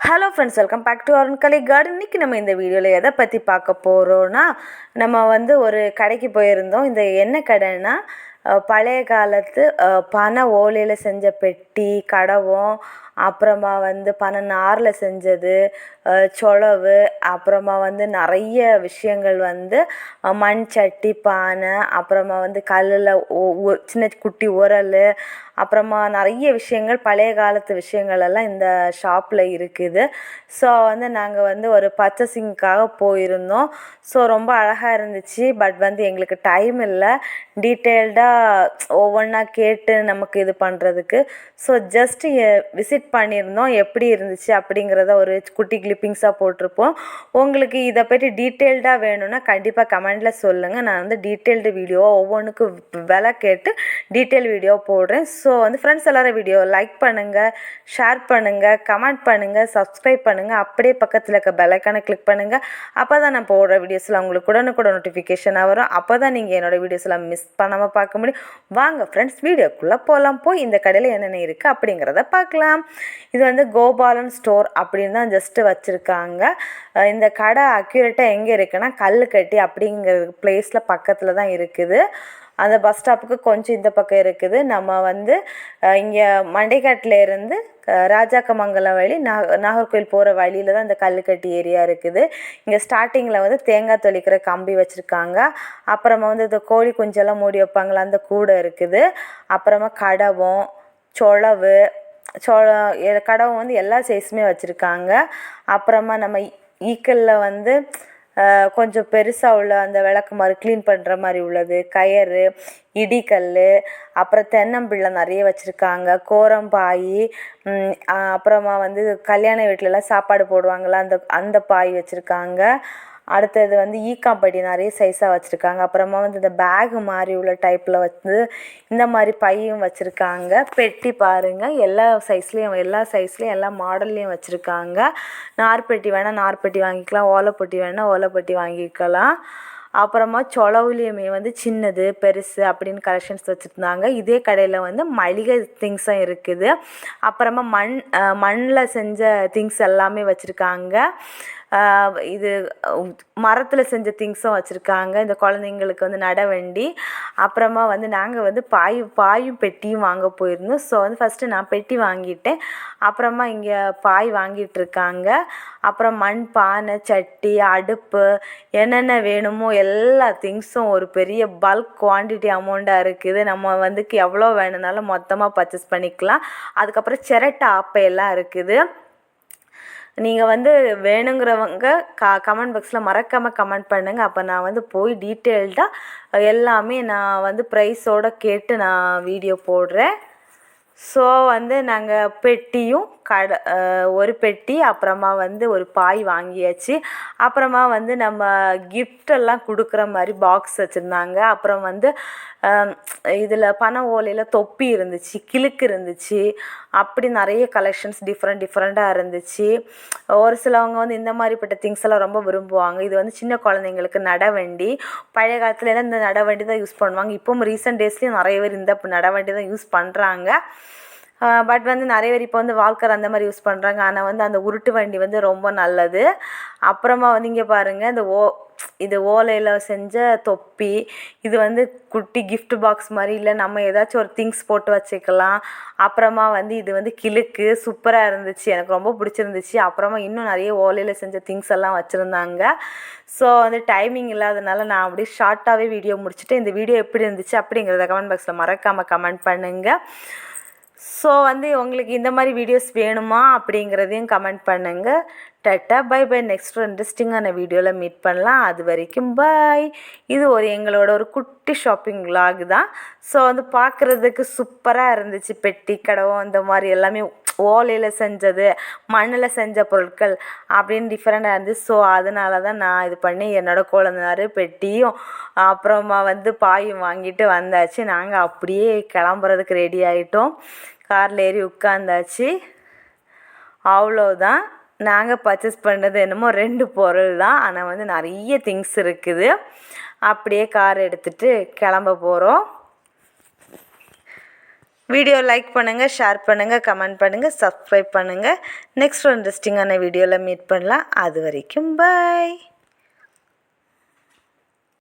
Hello friends welcome back to Arun Kalai garden இன்றைக்கி நம்ம இந்த வீடியோவில் எதை பற்றி பார்க்க போகிறோன்னா நம்ம வந்து ஒரு கடைக்கு போயிருந்தோம். இந்த என்ன கடைன்னா பழைய காலத்து பண பனை ஓலையில் செஞ்ச பெட்டி கடவும் அப்புறமா வந்து பனை நாரில் செஞ்சது சொலவு அப்புறமா வந்து நிறைய விஷயங்கள் வந்து மண் சட்டி பானை அப்புறமா வந்து கல்லில் சின்ன குட்டி உரல் அப்புறமா நிறைய விஷயங்கள் பழைய காலத்து விஷயங்கள் எல்லாம் இந்த ஷாப்பில் இருக்குது. ஸோ வந்து நாங்கள் வந்து ஒரு பர்ச்சேசிங்க்காக போயிருந்தோம். ஸோ ரொம்ப அழகாக இருந்துச்சு. பட் வந்து எங்களுக்கு டைம் இல்லை. டீட்டெயில்டாக ஒவ்வொன்றா கேட்டு நமக்கு இது பண்ணுறதுக்கு ஸோ ஜஸ்ட் விசிட் பண்ணியிருந்தோம் எப்படி இருந்துச்சு அப்படிங்கிறத ஒரு குட்டி கிளிப்பிங்ஸாக போட்டிருப்போம். உங்களுக்கு இதை பற்றி டீட்டெயில்டாக வேணும்னா கண்டிப்பாக கமெண்டில் சொல்லுங்கள் நான் வந்து டீட்டெயில்டு வீடியோவாக ஒவ்வொன்றுக்கும் விலை கேட்டு டீட்டெயில் வீடியோ போடுறேன். ஸோ வந்து ஃப்ரெண்ட்ஸ் எல்லோரும் வீடியோ லைக் பண்ணுங்கள் ஷேர் பண்ணுங்கள் கமெண்ட் பண்ணுங்கள் சப்ஸ்கிரைப் பண்ணுங்கள் அப்படியே பக்கத்தில் இருக்க பெல்லைக்கானை கிளிக் பண்ணுங்கள் அப்போ தான் நான் போடுற வீடியோஸில் உங்களுக்கு உடனுக்குடன் நோட்டிஃபிகேஷனாக வரும். அப்போ தான் நீங்கள் என்னோடய வீடியோஸ்லாம் மிஸ் பண்ணாமல் பார்க்க முடியும். வாங்க ஃப்ரெண்ட்ஸ் வீடியோக்குள்ளே போகலாம் போய் இந்த கடையில் என்னென்ன இருக்குது அப்படிங்கிறத பார்க்கலாம். இது வந்து கோபாலன் ஸ்டோர் அப்படின்னு தான் ஜஸ்ட்டு வச்சுருக்காங்க. இந்த கடை அக்யூரேட்டாக எங்கே இருக்குன்னா கல்லுக்கட்டி அப்படிங்கிற பிளேஸில் பக்கத்தில் தான் இருக்குது. அந்த பஸ் ஸ்டாப்புக்கு கொஞ்சம் இந்த பக்கம் இருக்குது. நம்ம வந்து இங்கே மண்டைக்காட்டிலேருந்து ராஜாக்கமங்கலம் வழி நாக நாகர்கோவில் போகிற வழியில் தான் இந்த கல்லுக்கட்டி ஏரியா இருக்குது. இங்கே ஸ்டார்டிங்கில் வந்து தேங்காய் தொளிக்கிற கம்பி வச்சுருக்காங்க. அப்புறமா வந்து இந்த கோழி குஞ்செல்லாம் மூடி வைப்பாங்களா அந்த கூடை இருக்குது. அப்புறமா கடவம் சொளவு சோளம் எ- வந்து எல்லா சைஸுமே வச்சுருக்காங்க. அப்புறமா நம்ம ஈக்கலில் வந்து கொஞ்சம் பெருசாக உள்ள அந்த விளக்குமாறு க்ளீன் பண்ணுற மாதிரி உள்ளது. கயறு இடிக்கல் அப்புறம் தென்னம்பிள்ளை நிறைய வச்சுருக்காங்க. கோரம்பாய் அப்புறமா வந்து கல்யாண வீட்டிலலாம் சாப்பாடு போடுவாங்கள்ல அந்த அந்த பாய் வச்சுருக்காங்க. அடுத்தது வந்து e ஈக்காம்பட்டி நிறைய சைஸாக வச்சுருக்காங்க. அப்புறமா வந்து இந்த பேக் மாதிரி உள்ள டைப்பில் வந்து இந்த மாதிரி பையும் வச்சுருக்காங்க. பெட்டி பாருங்கள் எல்லா சைஸ்லேயும் எல்லா சைஸ்லேயும் எல்லா மாடல்லையும் வச்சுருக்காங்க. நார்பெட்டி வேணால் நார்பெட்டி வாங்கிக்கலாம். ஓலைப்பெட்டி வேணால் ஓலைப்பெட்டி வாங்கிக்கலாம். அப்புறமா சொலவுலேயுமே வந்து சின்னது பெருசு அப்படின்னு கலெக்ஷன்ஸ் வச்சுருந்தாங்க. இதே கடையில் வந்து மளிகை திங்ஸும் இருக்குது. அப்புறமா மண் மண்ணில் செஞ்ச திங்ஸ் எல்லாமே வச்சுருக்காங்க. இது மரத்தில் செஞ்ச திங்ஸும் வச்சுருக்காங்க. இந்த குழந்தைங்களுக்கு வந்து நடவண்டி அப்புறமா வந்து நாங்கள் வந்து பாய் பாயும் பெட்டியும் வாங்க போயிருந்தோம். ஸோ வந்து ஃபஸ்ட்டு நான் பெட்டி வாங்கிட்டேன். அப்புறமா இங்கே பாய் வாங்கிட்டு இருக்காங்க அப்புறம் மண் பானை சட்டி அடுப்பு என்னென்ன வேணுமோ எல்லா திங்ஸும் ஒரு பெரிய பல்க் குவான்டிட்டி அமௌண்ட்டாக இருக்குது. நம்ம வந்துக்கு எவ்வளோ வேணும்னாலும் மொத்தமாக பர்ச்சேஸ் பண்ணிக்கலாம். அதுக்கப்புறம் சிரட்டை ஆப்பையெல்லாம் இருக்குது. நீங்கள் வந்து வேணுங்கிறவங்க க கமெண்ட் பாக்ஸில் மறக்காமல் கமெண்ட் பண்ணுங்கள் அப்போ நான் வந்து போய் டீட்டெயில்டாக எல்லாமே நான் வந்து ப்ரைஸோடு கேட்டு நான் வீடியோ போடுறேன். ஸோ வந்து நாங்கள் பெட்டியும் கடை ஒரு பெட்டி அப்புறமா வந்து ஒரு பாய் வாங்கியாச்சு. அப்புறமா வந்து நம்ம கிஃப்டெல்லாம் கொடுக்குற மாதிரி பாக்ஸ் வச்சுருந்தாங்க. அப்புறம் வந்து இதில் பனை ஓலையில் தொப்பி இருந்துச்சு கிழுக்கு இருந்துச்சு. அப்படி நிறைய கலெக்ஷன்ஸ் டிஃப்ரெண்ட் டிஃப்ரெண்ட்டாக இருந்துச்சு. ஒரு சிலவங்க வந்து இந்த மாதிரிப்பட்ட திங்ஸ் எல்லாம் ரொம்ப விரும்புவாங்க. இது வந்து சின்ன குழந்தைங்களுக்கு நடவண்டி. பழைய காலத்துலலாம் இந்த நடவண்டி தான் யூஸ் பண்ணுவாங்க. இப்போவும் ரீசெண்ட் டேஸ்லேயும் நிறைய பேர் இந்த நடவண்டி தான் யூஸ் பண்ணுறாங்க பட் வந்து நிறைய பேர் இப்போ வந்து வால்கர் அந்த மாதிரி யூஸ் பண்ணுறாங்க ஆனால் வந்து அந்த உருட்டு வண்டி வந்து ரொம்ப நல்லது. அப்புறமா வந்து இங்கே பாருங்கள் இந்த ஓ இது ஓலையில் செஞ்ச தொப்பி இது வந்து குட்டி கிஃப்ட் பாக்ஸ் மாதிரி இல்லை நம்ம ஏதாச்சும் ஒரு திங்ஸ் போட்டு வச்சுக்கலாம். அப்புறமா வந்து இது வந்து கிழுக்கு சூப்பராக இருந்துச்சு. எனக்கு ரொம்ப பிடிச்சிருந்துச்சு. அப்புறமா இன்னும் நிறைய ஓலையில் செஞ்ச திங்ஸ் எல்லாம் வச்சுருந்தாங்க. ஸோ வந்து டைமிங் இல்லாதனால நான் அப்படியே ஷார்ட்டாகவே வீடியோ முடிச்சுட்டு இந்த வீடியோ எப்படி இருந்துச்சு அப்படிங்கிறத கமெண்ட் பாக்ஸில் மறக்காமல் கமெண்ட் பண்ணுங்கள் ஸோ வந்து உங்களுக்கு இந்த மாதிரி வீடியோஸ் வேணுமா அப்படிங்கிறதையும் கமெண்ட் பண்ணுங்கள் டட்டா பை பை நெக்ஸ்ட் ஒரு இன்ட்ரெஸ்டிங்கான வீடியோவில் மீட் பண்ணலாம். அது வரைக்கும் பாய் இது ஒரு எங்களோட ஒரு குட்டி ஷாப்பிங் vlog தான். ஸோ வந்து பார்க்குறதுக்கு சூப்பராக இருந்துச்சு. பெட்டி கடவும் இந்த மாதிரி எல்லாமே ஓலையில் செஞ்சது மண்ணில் செஞ்ச பொருட்கள் அப்படின்னு டிஃப்ரெண்ட்டாக இருந்துச்சு. ஸோ அதனால தான் நான் இது பண்ணி என்னோடய குழந்தைனாரு பெட்டியும் அப்புறமா வந்து பாயும் வாங்கிட்டு வந்தாச்சு. நாங்கள் அப்படியே கிளம்புறதுக்கு ரெடி ஆகிட்டோம் காரில் ஏறி உட்காந்தாச்சு. அவ்வளோதான் நாங்கள் பர்ச்சேஸ் பண்ணது என்னமோ ரெண்டு பொருள் தான். ஆனால் வந்து நிறைய திங்ஸ் இருக்குது. அப்படியே கார் எடுத்துகிட்டு கிளம்ப போகிறோம் வீடியோ லைக் பண்ணுங்கள் ஷேர் பண்ணுங்கள் கமெண்ட் பண்ணுங்கள் சப்ஸ்கிரைப் பண்ணுங்கள் நெக்ஸ்ட் ஒரு இன்ட்ரெஸ்டிங்கான வீடியோவில் மீட் பண்ணலாம். அது வரைக்கும் பாய்